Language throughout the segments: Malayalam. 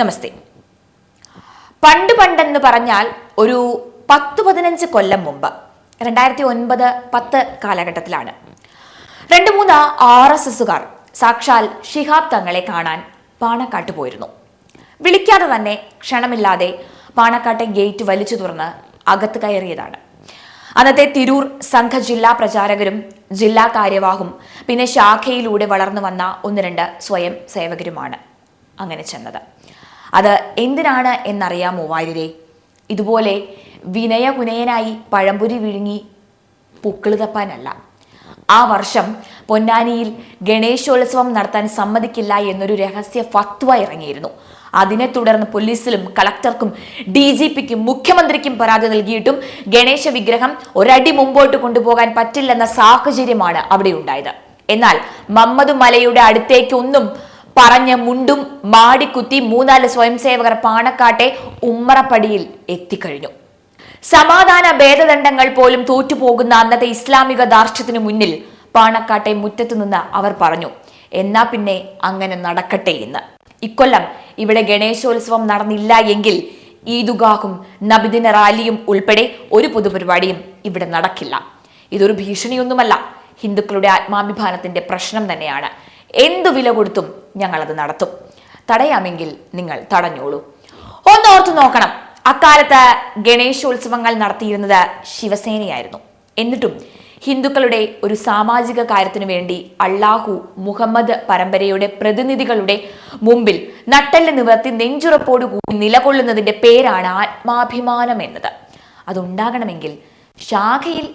നമസ്തേ. പണ്ട് പണ്ടെന്ന് പറഞ്ഞാൽ ഒരു പത്ത് പതിനഞ്ച് കൊല്ലം മുമ്പ് രണ്ടായിരത്തി ഒൻപത് പത്ത് കാലഘട്ടത്തിലാണ്. രണ്ട് മൂന്ന് ആർ എസ് എസുകാർ സാക്ഷാൽ ഷിഹാബ് തങ്ങളെ കാണാൻ പാണക്കാട്ട് പോയിരുന്നു. വിളിക്കാതെ തന്നെ ക്ഷണമില്ലാതെ പാണക്കാട്ടെ ഗേറ്റ് വലിച്ചു തുറന്ന് അകത്ത് കയറിയതാണ്. അന്നത്തെ തിരൂർ സംഘ ജില്ലാ പ്രചാരകരും ജില്ലാ കാര്യവാഹും പിന്നെ ശാഖയിലൂടെ വളർന്നു വന്ന ഒന്ന് രണ്ട് സ്വയം സേവകരുമാണ്. അങ്ങനെ ചെന്നത്. അത് എന്തിനാണ് എന്നറിയാമോ വാര്യരെ ഇതുപോലെ വിനയകുനയനായി പഴംപുരി വിഴുങ്ങി പുക്കിൾ തപ്പാനല്ല. ആ വർഷം പൊന്നാനിയിൽ ഗണേശോത്സവം നടത്താൻ സമ്മതിക്കില്ല എന്നൊരു രഹസ്യ ഫത്വ ഇറങ്ങിയിരുന്നു. അതിനെ തുടർന്ന് പോലീസിലും കളക്ടർക്കും ഡി ജി പിക്കും മുഖ്യമന്ത്രിക്കും പരാതി നൽകിയിട്ടും ഗണേശ വിഗ്രഹം ഒരടി മുമ്പോട്ട് കൊണ്ടുപോകാൻ പറ്റില്ലെന്ന സാഹചര്യമാണ് അവിടെ ഉണ്ടായത്. എന്നാൽ മമ്മദ് മലയുടെ അടുത്തേക്കൊന്നും പറഞ്ഞ് മുണ്ടും മാടിക്കുത്തി മൂന്നാൽ സ്വയംസേവകർ പാണക്കാട്ടെ ഉമ്മറപ്പടിയിൽ എത്തിക്കഴിഞ്ഞു. സമാധാന ഭേദദണ്ഡങ്ങൾ പോലും തോറ്റുപോകുന്ന അന്നത്തെ ഇസ്ലാമിക ദാർഷ്ട്യത്തിനു മുന്നിൽ പാണക്കാട്ടെ മുറ്റത്തു നിന്ന് അവർ പറഞ്ഞു എന്നാ പിന്നെ അങ്ങനെ നടക്കട്ടെ എന്ന്. ഇക്കൊല്ലം ഇവിടെ ഗണേശോത്സവം നടന്നില്ല എങ്കിൽ ഈദുഗാഹും നബിദിന റാലിയും ഉൾപ്പെടെ ഒരു പൊതുപരിപാടിയും ഇവിടെ നടക്കില്ല. ഇതൊരു ഭീഷണിയൊന്നുമല്ല. ഹിന്ദുക്കളുടെ ആത്മാഭിമാനത്തിന്റെ പ്രശ്നം തന്നെയാണ്. എന്തു വില കൊടുത്തും ഞങ്ങളത് നടത്തും. തടയാമെങ്കിൽ നിങ്ങൾ തടഞ്ഞോളൂ. ഒന്നോർത്തു നോക്കണം. അക്കാലത്ത് ഗണേശോത്സവങ്ങൾ നടത്തിയിരുന്നത് ശിവസേനയായിരുന്നു. എന്നിട്ടും ഹിന്ദുക്കളുടെ ഒരു സാമാജിക കാര്യത്തിനു വേണ്ടി അള്ളാഹു മുഹമ്മദ് പരമ്പരയുടെ പ്രതിനിധികളുടെ മുമ്പിൽ നട്ടെല്ല് നിവർത്തി നെഞ്ചുറപ്പോടുകൂടി നിലകൊള്ളുന്നതിന്റെ പേരാണ് ആത്മാഭിമാനം എന്നത്. അതുണ്ടാകണമെങ്കിൽ ശാഖയിൽ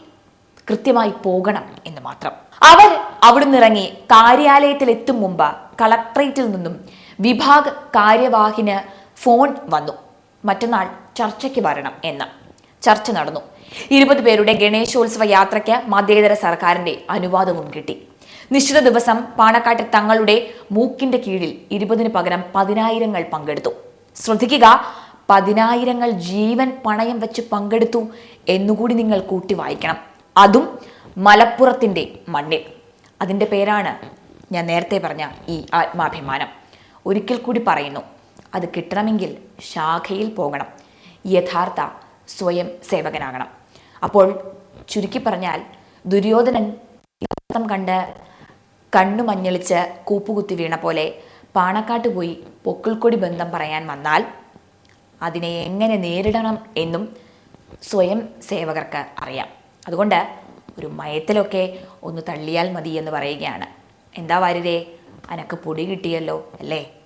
കൃത്യമായി പോകണം എന്ന് മാത്രം. അവർ അവിടുന്ന് ഇറങ്ങി കാര്യാലയത്തിൽ എത്തും മുമ്പ് കളക്ട്രേറ്റിൽ നിന്നും വിഭാഗ് കാര്യവാഹിന് ഫോൺ വന്നു. മറ്റന്നാൾ ചർച്ചയ്ക്ക് വരണം എന്ന്. ചർച്ച നടന്നു. ഇരുപത് പേരുടെ ഗണേശോത്സവ യാത്രയ്ക്ക് മതേതര സർക്കാരിന്റെ അനുവാദവും കിട്ടി. നിശ്ചിത ദിവസം പാണക്കാട്ടെ തങ്ങളുടെ മൂക്കിന്റെ കീഴിൽ ഇരുപതിന് പകരം പതിനായിരങ്ങൾ പങ്കെടുത്തു. ശ്രദ്ധിക്കുക പതിനായിരങ്ങൾ ജീവൻ പണയം വെച്ച് പങ്കെടുത്തു എന്നുകൂടി നിങ്ങൾ കൂട്ടി വായിക്കണം. അതും മലപ്പുറത്തിന്റെ മണ്ണിൽ. അതിന്റെ പേരാണ് ഞാൻ നേരത്തെ പറഞ്ഞ ഈ ആത്മാഭിമാനം. ഒരിക്കൽ കൂടി പറയുന്നു അത് കിട്ടണമെങ്കിൽ ശാഖയിൽ പോകണം യഥാർത്ഥ സ്വയം സേവകനാകണം. അപ്പോൾ ചുരുക്കി പറഞ്ഞാൽ ദുര്യോധനൻ കണ്ട് കണ്ണു മഞ്ഞളിച്ച് കൂപ്പുകുത്തി വീണ പോലെ പാണക്കാട്ട് പോയി പൊക്കിൾക്കൊടി ബന്ധം പറയാൻ വന്നാൽ അതിനെ എങ്ങനെ നേരിടണം എന്നും സ്വയം സേവകർക്ക് അറിയാം. അതുകൊണ്ട് ഒരു മയത്തിലൊക്കെ ഒന്ന് തള്ളിയാൽ മതി എന്ന് പറയുകയാണ്. എന്താ വാര്യരെ? അനക്ക് പൊടി കിട്ടിയല്ലോ അല്ലേ?